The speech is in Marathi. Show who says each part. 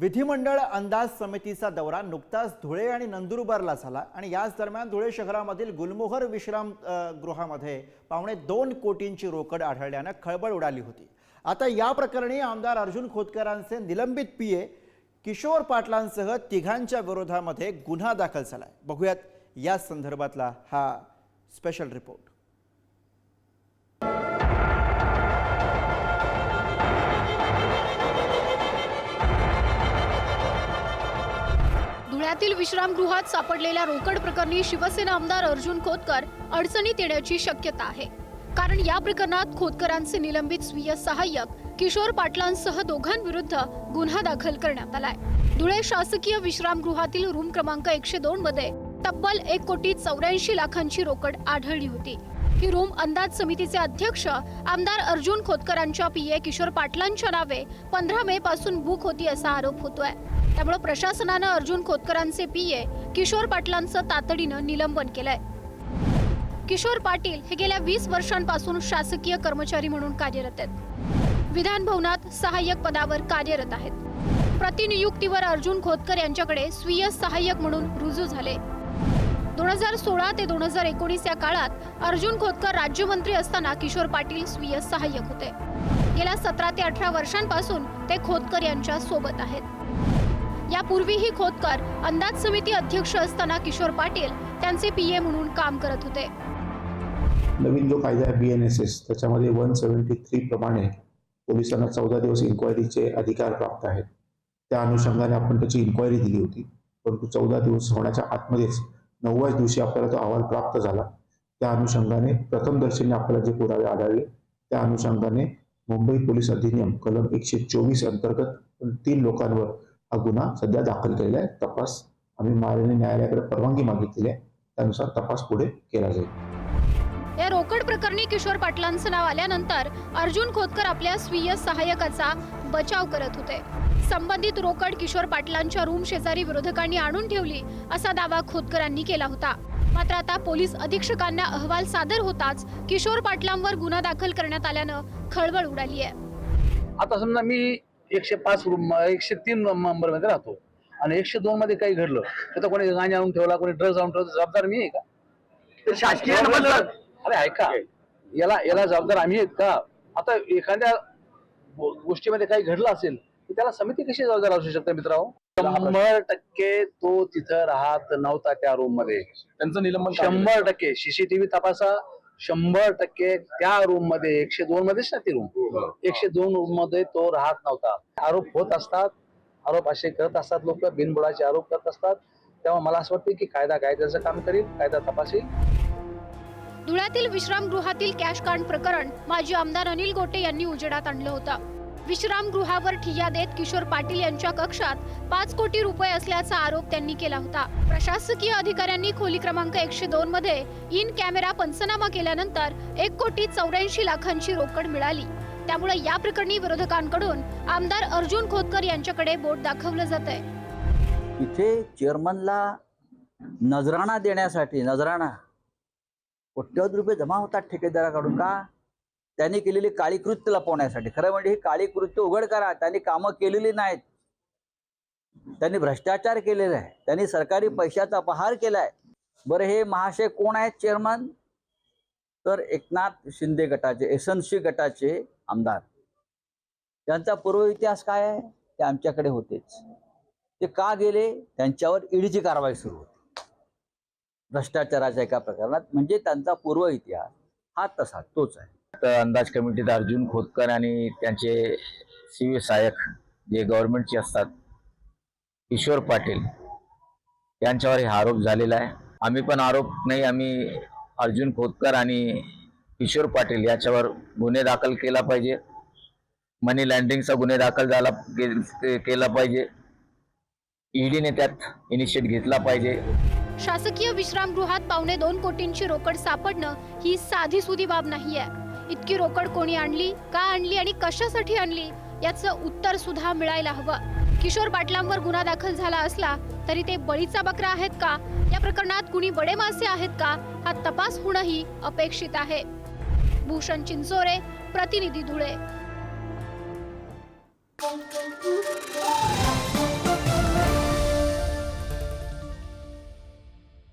Speaker 1: विधिमंडळ अंदाज समितीचा दौरा नुकताच धुळे आणि नंदुरबारला झाला आणि याच दरम्यान धुळे शहरामधील गुलमोहर विश्राम गृहामध्ये पावणे दोन कोटींची रोकड आढळल्यानं खळबळ उडाली होती. आता या प्रकरणी आमदार अर्जुन खोतकरांचे निलंबित पीए किशोर पाटलांसह तिघांच्या विरोधामध्ये गुन्हा दाखल झालाय. बघूयात या संदर्भातला हा स्पेशल रिपोर्ट
Speaker 2: धुळ्यातील विश्रामगृहात सापडलेल्या रोकड प्रकरणी शिवसेना आमदार अर्जुन खोतकर अडचणीत येण्याची शक्यता आहे. कारण या प्रकरणात खोतकरांचे निलंबित स्वीय सहाय्यक किशोर पाटलांसह दोघांविरुद्ध गुन्हा दाखल करण्यात आलाय. धुळे शासकीय विश्रामगृहातील रूम क्रमांक एकशे दोन मध्ये तब्बल एक कोटी चौऱ्याऐंशी लाखांची रोकड आढळली होती. ही रूम अंदाज समितीचे अध्यक्ष आमदार अर्जुन खोतकरांच्या पीए किशोर पाटलांच्या नावे पंधरा मे पासून बुक होती असा आरोप होतोय. त्यामुळे प्रशासनानं अर्जुन खोतकरांचे पीए किशोर पाटलांचं तातडीनं निलंबन केलंय. किशोर पाटील हे गेल्या वीस वर्षांपासून शासकीय कर्मचारी म्हणून कार्यरत आहेत. विधान भवनात सहाय्यक पदावर कार्यरत आहेत. प्रतिनियुक्तीवर अर्जुन खोतकर यांच्याकडे स्वीय सहाय्यक म्हणून रुजू झाले. दोन हजार सोळा ते दोन हजार एकोणीस या काळात अर्जुन खोतकर राज्यमंत्री असताना किशोर पाटील स्वीय सहाय्यक होते. गेल्या सतरा ते अठरा वर्षांपासून ते खोतकर यांच्या सोबत आहेत. यापूर्वीही खोतकर अंदाज समिती अध्यक्ष असताना किशोर पाटील त्यांचे पीए म्हणून काम करत होते.
Speaker 3: नवीन जो कायदा आहे बी एन एस एस त्याच्यामध्ये वन सेव्हन्टी थ्री प्रमाणे पोलिसांना चौदा दिवस इन्क्वायरीचे अधिकार प्राप्त आहेत. त्या अनुषंगाने आपण त्याची इन्क्वायरी दिली होती. परंतु चौदा दिवस होण्याच्या आतमध्येच नवव्याच दिवशी आपल्याला तो अहवाल प्राप्त झाला त्या अनुषंगाने प्रथमदर्शनी आपल्याला जे पुरावे आढळले त्या अनुषंगाने मुंबई पोलीस अधिनियम कलम एकशे चोवीस अंतर्गत तीन लोकांवर हा गुन्हा सध्या दाखल केलेला आहे. तपास आम्ही माननीय न्यायालयाकडे परवानगी मागितलेली आहे. त्यानुसार तपास पुढे केला जाईल.
Speaker 2: या रोकड प्रकरणी किशोर पाटलांचं नाव आल्यानंतर अर्जुन खोतकर आपल्या स्वीय सहाय्यकाचा बचाव करत होते. संबंधित रोकड किशोर पाटलांच्या रूम शेजारी विरोधकांनी आणून ठेवली असा दावा खोतकरांनी केला होता. मात्र आता पोलीस अधीक्षकांना अहवाल सादर होताच किशोर पाटलांवर गुन्हा दाखल करण्यात आल्यानं खळबळ उडाली आहे
Speaker 4: आता समजा मी एकशे पाच रूम एकशे तीन नंबरमध्ये राहतो आणि एकशे दोन मध्ये काही घडलं तर कोणी गाणी आणून ठेवला कोणी ड्रग्ज आणून ठेवला जबाबदार मी आहे का?
Speaker 5: शासकीय नंबर-
Speaker 4: अरे ऐका. याला याला जबाबदार आम्ही आहेत का? आता एखाद्या गोष्टीमध्ये काही घडलं असेल तर त्याला समिती कशी जबाबदार असू शकते मित्रांनो? शंभर टक्के तो तिथं राहत नव्हता त्या रूममध्ये.
Speaker 5: त्यांचं निलंबन
Speaker 4: शंभर टक्के. सीसीटीव्ही तपासा. शंभर टक्के त्या रूममध्ये एकशे दोन मध्येच ना ती रूम एकशे दोन रूममध्ये तो राहत नव्हता. आरोप होत असतात. आरोप असे करत असतात लोक बिनबुडाचे आरोप करत असतात. तेव्हा मला असं वाटतं की कायदा कायद्याचं काम करील कायदा तपासील.
Speaker 2: धुळ्यातील विश्रामगृहातील कॅश कांड प्रकरण माजी आमदार अनिल गोटे यांनी उजेडात आणलं होतं. विश्रामगृहावर ठिय्या देत किशोर पाटील यांच्या कक्षात पाच कोटी रुपये असल्याचा आरोप त्यांनी केला होता. प्रशासकीय अधिकाऱ्यांनी खोली क्रमांक एकशे दोन मध्ये इन कॅमेरा पंचनामा केल्यानंतर एक कोटी चौऱ्याऐंशी लाखांची रोकड मिळाली. त्यामुळे या प्रकरणी विरोधकांकडून आमदार अर्जुन खोतकर यांच्याकडे बोट दाखवलं जात आहे
Speaker 6: इथे चेअरमनला नजराणा देण्यासाठी नजराणा कोट्यवधी रुपये जमा होतात ठेकेदाराकडून का? त्यांनी केलेली काळी कृत्य लपवण्यासाठी. खरं म्हणजे ही काळी कृत्य उघड करा. त्यांनी कामं केलेली नाहीत. त्यांनी भ्रष्टाचार केलेला आहे. त्यांनी सरकारी पैशाचा अपहार केलाय. बरं हे महाशय कोण आहेत चेअरमन तर एकनाथ शिंदे गटाचे एसएनसी गटाचे आमदार. त्यांचा पूर्व इतिहास काय आहे? ते आमच्याकडे होतेच. ते का गेले? त्यांच्यावर ईडीची कारवाई सुरू होती. भ्रष्टाचाराच्या एका प्रकरणात म्हणजे त्यांचा पूर्व इतिहास हा तसा तोच आहे.
Speaker 7: तर अंदाज कमिटीत अर्जुन खोतकर आणि त्यांचे सीव्ही सहाय्यक जे गव्हर्नमेंटचे असतात किशोर पाटील यांच्यावर हे आरोप झालेला आहे. आम्ही पण आरोप नाही आम्ही अर्जुन खोतकर आणि किशोर पाटील याच्यावर गुन्हे दाखल केला पाहिजे. मनी लँड्रिंगचा गुन्हे दाखल झाला के- केला पाहिजे. ईडीने त्यात इनिशिएट घेतला पाहिजे.
Speaker 2: शासकीय विश्रामगृहात पावणे दोन कोटींची रोकड सापडणं ही साधी सुधी बाब नाहीये. इतकी रोकड कोणी आणली का आणली आणि कशासाठी आणली याचं उत्तर सुद्धा मिळायला हवं. किशोर बाटलांवर गुन्हा दाखल झाला असला तरी ते बळीचा बकरा आहेत का? या प्रकरणात कुणी बडे मासे आहेत का? हा तपास होणंही अपेक्षित आहे. भूषण चिंचोरे प्रतिनिधी धुळे.